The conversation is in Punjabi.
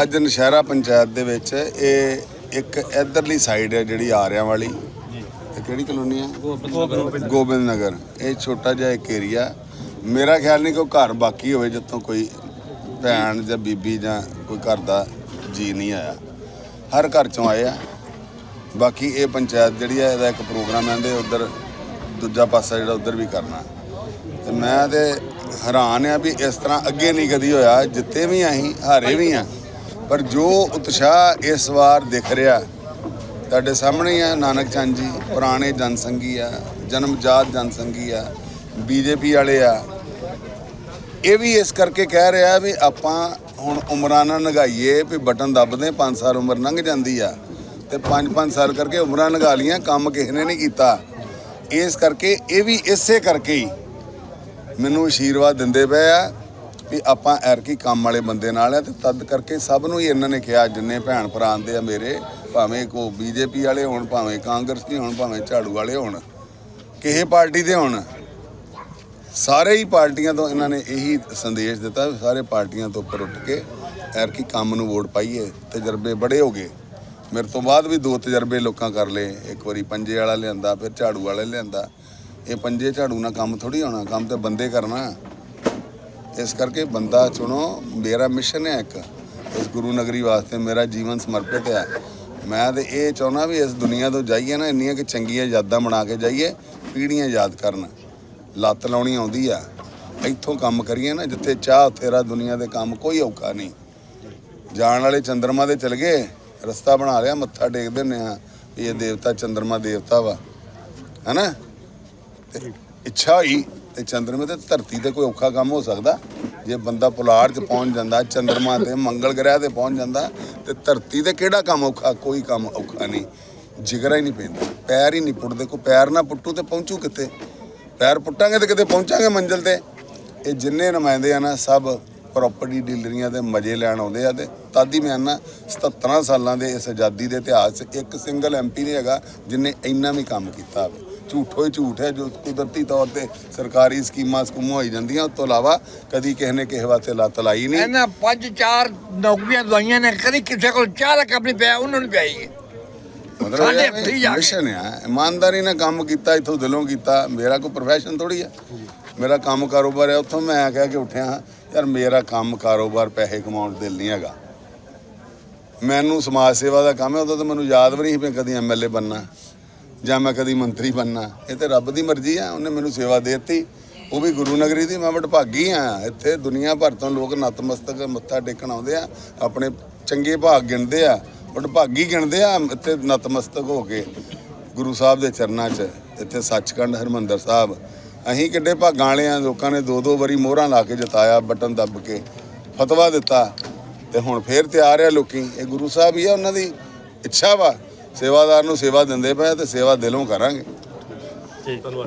ਅੱਜ ਨਸ਼ਹਿਰਾ ਪੰਚਾਇਤ ਦੇ ਵਿੱਚ ਇਹ ਇੱਕ ਇਧਰਲੀ ਸਾਈਡ ਹੈ ਜਿਹੜੀ ਆਰਿਆਂ ਵਾਲੀ। ਇਹ ਕਿਹੜੀ ਕਲੋਨੀ ਆ ਗੋਬਿੰਦ ਨਗਰ ਇਹ ਛੋਟਾ ਜਿਹਾ ਇੱਕ ਏਰੀਆ ਮੇਰਾ ਖਿਆਲ ਨਹੀਂ ਕੋਈ ਘਰ ਬਾਕੀ ਹੋਵੇ ਜਿੱਥੋਂ ਕੋਈ ਭੈਣ ਜਾਂ ਬੀਬੀ ਜਾਂ ਕੋਈ ਘਰ ਦਾ ਜੀ ਨਹੀਂ ਆਇਆ। ਹਰ ਘਰ ਚੋਂ ਆਏ ਆ। ਬਾਕੀ ਇਹ ਪੰਚਾਇਤ ਜਿਹੜੀ ਆ ਇਹਦਾ ਇੱਕ ਪ੍ਰੋਗਰਾਮ ਆਂਦੇ ਉਧਰ ਦੂਜਾ ਪਾਸਾ ਜਿਹੜਾ ਉਧਰ ਵੀ ਕਰਨਾ। ਤੇ ਮੈਂ ਤੇ ਹੈਰਾਨ ਆ ਵੀ ਇਸ ਤਰ੍ਹਾਂ ਅੱਗੇ ਨਹੀਂ ਕਦੀ ਹੋਇਆ, ਜਿੱਤੇ ਵੀ ਅਸੀਂ, ਹਾਰੇ ਵੀ ਆ। ਪਰ ਜੋ ਉਤਸ਼ਾਹ ਇਸ ਵਾਰ ਦਿਖ ਰਿਹਾ, ਤੁਹਾਡੇ ਸਾਹਮਣੇ ਆ ਨਾਨਕ ਚੰਦ ਜੀ, ਪੁਰਾਣੇ ਜਨਸੰਗੀ ਆ, ਜਨਮਜਾਤ ਜਨਸੰਗੀ ਆ ਬੀਜੇਪੀ ਵਾਲੇ ਆ। ਇਹ ਵੀ ਇਸ ਕਰਕੇ ਕਹਿ ਰਿਹਾ ਵੀ ਆਪਾਂ ਹੁਣ ਉਮਰਾਂ ਨਾ ਨਗਾਈਏ ਵੀ ਬਟਨ ਦੱਬਦੇ 5 ਸਾਲ ਉਮਰ ਲੰਘ ਜਾਂਦੀ ਆ। ਤੇ 5-5 ਸਾਲ ਕਰਕੇ ਉਮਰਾਂ ਨਗਾ ਲੀਆਂ ਕੰਮ ਕਿਸੇ ਨੇ ਨਹੀਂ ਕੀਤਾ। ਇਸ ਕਰਕੇ, ਇਹ ਵੀ ਇਸੇ ਕਰਕੇ ਹੀ ਮੈਨੂੰ ਆਸ਼ੀਰਵਾਦ ਦਿੰਦੇ ਪਏ ਆ ਵੀ ਆਪਾਂ ਐਰਕੀ ਕੰਮ ਵਾਲੇ ਬੰਦੇ ਨਾਲ ਆ ਤੇ ਤਦ ਕਰਕੇ ਸਭ ਨੂੰ ਹੀ ਇਹਨਾਂ ਨੇ ਕਿਹਾ, ਜਿੰਨੇ ਭੈਣ ਭਰਾ ਆਂਦੇ ਆ ਮੇਰੇ, ਭਾਵੇਂ ਕੋ ਬੀਜੇਪੀ ਵਾਲੇ ਹੋਣ, ਭਾਵੇਂ ਕਾਂਗਰਸੀ ਹੋਣ, ਭਾਵੇਂ ਝਾੜੂ ਵਾਲੇ ਹੋਣ, ਕਿਸੇ ਪਾਰਟੀ ਦੇ ਹੋਣ। ਸਾਰੇ ਹੀ ਪਾਰਟੀਆਂ ਤੋਂ ਇਹਨਾਂ ਨੇ ਇਹੀ ਸੰਦੇਸ਼ ਦਿੱਤਾ, ਵੀ ਸਾਰੇ ਪਾਰਟੀਆਂ ਤੋਂ ਉੱਪਰ ਉੱਠ ਕੇ ਐਰਕੀ ਕੰਮ ਨੂੰ ਵੋਟ ਪਾਈਏ, ਤਜਰਬੇ ਬੜੇ ਹੋ ਗਏ। ਮੇਰੇ ਤੋਂ ਬਾਅਦ ਵੀ ਦੋ ਤਜਰਬੇ ਲੋਕਾਂ ਕਰ ਲਏ, ਇੱਕ ਵਾਰੀ ਪੰਜੇ ਵਾਲਾ ਲਿਆਂਦਾ, ਫਿਰ ਝਾੜੂ ਵਾਲਾ ਲਿਆਂਦਾ। ਇਹ ਪੰਜੇ ਝਾੜੂ ਨਾਲ ਕੰਮ ਥੋੜੀ ਆਉਣਾ, ਕੰਮ ਤੇ ਬੰਦੇ ਕਰਨਾ। ਇਸ ਕਰਕੇ ਬੰਦਾ ਚੁਣੋ ਮੇਰਾ ਮਿਸ਼ਨ ਹੈ ਇੱਕ, ਇਸ ਗੁਰੂ ਨਗਰੀ ਵਾਸਤੇ ਮੇਰਾ ਜੀਵਨ ਸਮਰਪਿਤ ਹੈ। ਮੈਂ ਤੇ ਇਹ ਚਾਹੁੰਦਾ ਵੀ ਇਸ ਦੁਨੀਆ ਤੋਂ ਜਾਈਏ ਨਾ, ਇੰਨੀਆਂ ਕਿ ਚੰਗੀਆਂ ਯਾਦਾਂ ਬਣਾ ਕੇ ਜਾਈਏ, ਪੀੜ੍ਹੀਆਂ ਯਾਦ ਕਰਨ। ਲੱਤ ਲਾਉਣੀ ਆਉਂਦੀ ਆ। ਇੱਥੋਂ ਕੰਮ ਕਰੀਏ ਨਾ, ਜਿੱਥੇ ਚਾਹ ਤੇਰਾ ਰਾ ਦੁਨੀਆ ਦੇ ਕੰਮ ਕੋਈ ਔਖਾ ਨਹੀਂ। ਜਾਣ ਵਾਲੇ ਚੰਦਰਮਾ ਦੇ ਚਲ ਗਏ, ਰਸਤਾ ਬਣਾ ਲਿਆ, ਮੱਥਾ ਟੇਕ ਦਿੰਨੇ ਆ ਵੀ ਇਹ ਦੇਵਤਾ ਚੰਦਰਮਾ ਦੇਵਤਾ ਵਾ। ਹੈਨਾ? ਤੇ ਇੱਛਾ ਹੋਈ ਤੇ ਚੰਦਰਮੇ ਤੇ ਧਰਤੀ ਤੇ ਕੋਈ ਔਖਾ ਕੰਮ ਹੋ ਸਕਦਾ। ਜੇ ਬੰਦਾ ਪੁਲਾੜ 'ਚ ਪਹੁੰਚ ਜਾਂਦਾ, ਚੰਦਰਮਾ ਤੇ ਮੰਗਲ ਗ੍ਰਹਿ ਤੇ ਪਹੁੰਚ ਜਾਂਦਾ, ਤੇ ਧਰਤੀ ਤੇ ਕਿਹੜਾ ਕੰਮ ਔਖਾ? ਕੋਈ ਕੰਮ ਔਖਾ ਨਹੀਂ। ਜਿਗਰਾ ਹੀ ਨਹੀਂ ਪੈਂਦਾ, ਪੈਰ ਹੀ ਨਹੀਂ ਪੁੱਟਦੇ। ਕੋਈ ਪੈਰ ਨਾ ਪੁੱਟੂ ਤੇ ਪਹੁੰਚੂ ਕਿੱਥੇ? ਪੈਰ ਪੁੱਟਾਂਗੇ ਤੇ ਕਿਤੇ ਪਹੁੰਚਾਂਗੇ ਮੰਜ਼ਿਲ ਤੇ? ਇਹ ਜਿੰਨੇ ਨੁਮਾਇੰਦੇ ਆ ਨਾ, ਸਭ ਪ੍ਰਾਪਰਟੀ ਡੀਲਰੀਆਂ ਦੇ ਮਜ਼ੇ ਲੈਣ ਆਉਂਦੇ ਆ ਤੇ ਤਾਦੀ ਮੈਂ ਨਾ 77 ਸਾਲਾਂ ਦੇ ਇਸ ਆਜ਼ਾਦੀ ਦੇ ਇਤਿਹਾਸ 'ਚ ਇੱਕ ਸਿੰਗਲ ਐਮਪੀ ਨਹੀਂ ਹੈਗਾ, ਜਿਨੇ ਇੰਨਾ ਵੀ ਕੰਮ ਕੀਤਾ ਹੋਵੇ। ਝੂਠੋ ਹੀ ਝੂਠ ਹੈ ਜੋ ਕੁਦਰਤੀ ਤੌਰ ਤੇ ਸਰਕਾਰੀ ਸਕੀਮਾਂ ਸਕੂਮਾਂ ਹੋਈ ਜਾਂਦੀਆਂ ਉਸ ਤੋਂ ਇਲਾਵਾ ਕਦੀ ਕਿਸੇ ਨੇ ਕਿਸੇ ਵਾਸਤੇ ਲੱਤ ਲਾਈ ਨਹੀਂ। ਇਹਨਾਂ ਪੰਜ ਚਾਰ ਨੌਕਰੀਆਂ ਦਵਾਈਆਂ ਨੇ ਕਦੀ ਕਿਸੇ ਕੋਲ ਚਾਹ ਦਾ ਕੱਪ ਨਹੀਂ ਪਿਆ ਉਹਨਾਂ ਨੂੰ ਪਿਆਈ ਮਤਲਬ ਸਾਡੇ ਇਹ ਹੱਥੀਂ ਜਾ ਕੇ। ਮਿਸ਼ਨ ਆ ਇਮਾਨਦਾਰੀ ਨਾਲ ਕੰਮ ਕੀਤਾ ਇਥੋਂ ਦਿਲੋਂ ਕੀਤਾ ਮੇਰਾ ਕੋਈ ਪ੍ਰੋਫੈਸ਼ਨ ਥੋੜੀ ਆ। ਮੇਰਾ ਕੰਮ ਕਾਰੋਬਾਰ ਹੈ ਉੱਥੋਂ ਮੈਂ ਕਹਿ ਕੇ ਉੱਠਿਆ ਯਾਰ ਮੇਰਾ ਕੰਮ ਕਾਰੋਬਾਰ ਪੈਸੇ ਕਮਾਉਣ ਦਾ ਦਿਲ ਨਹੀਂ ਹੈਗਾ। ਮੈਨੂੰ ਸਮਾਜ ਸੇਵਾ ਦਾ ਕੰਮ ਹੈ ਉਦੋਂ ਤਾਂ ਮੈਨੂੰ ਯਾਦ ਵੀ ਨਹੀਂ ਸੀ ਵੀ ਕਦੀ ਐਮਐਲਏ ਬੰਨਾ ਜਾਂ ਮੈਂ ਕਦੀ ਮੰਤਰੀ ਬੰਨਾ ਇਹ ਤੇ ਰੱਬ ਦੀ ਮਰਜ਼ੀ ਆ, ਉਹਨੇ ਮੈਨੂੰ ਸੇਵਾ ਦੇ ਦਿੱਤੀ। ਉਹ ਵੀ ਗੁਰੂ ਨਗਰੀ ਦੀ, ਮੈਂ ਵਡਭਾਗੀ ਆ। ਇੱਥੇ ਦੁਨੀਆ ਭਰ ਤੋਂ ਲੋਕ ਨਤਮਸਤਕ ਮੱਥਾ ਟੇਕਣ ਆਉਂਦੇ ਆ, ਆਪਣੇ ਚੰਗੇ ਭਾਗ ਗਿਣਦੇ ਆ ਵਡਭਾਗੀ ਗਿਣਦੇ ਆ, ਇੱਥੇ ਨਤਮਸਤਕ ਹੋ ਕੇ, ਗੁਰੂ ਸਾਹਿਬ ਦੇ ਚਰਨਾਂ 'ਚ, ਇੱਥੇ ਸੱਚਖੰਡ ਹਰਮੰਦਰ ਸਾਹਿਬ। ਅਸੀਂ ਕਿੱਡੇ ਭਾਗਾਂ ਵਾਲੇ ਆ, ਲੋਕਾਂ ਨੇ ਦੋ ਦੋ ਵਾਰੀ ਮੋਹਰਾਂ ਲਾ ਕੇ ਜਿਤਾਇਆ, ਬਟਨ ਦੱਬ ਕੇ, ਫਤਵਾ ਦਿੱਤਾ, ਤੇ ਹੁਣ ਫੇਰ ਤਿਆਰ ਆ ਲੋਕੀ। ਇਹ ਗੁਰੂ ਸਾਹਿਬ ਹੀ ਆ, ਉਹਨਾਂ ਦੀ ਇੱਛਾ ਵਾ ਸੇਵਾਦਾਰ ਨੂੰ ਸੇਵਾ ਦਿੰਦੇ ਪਏ ਤੇ ਸੇਵਾ ਦਿਲੋਂ ਕਰਾਂਗੇ।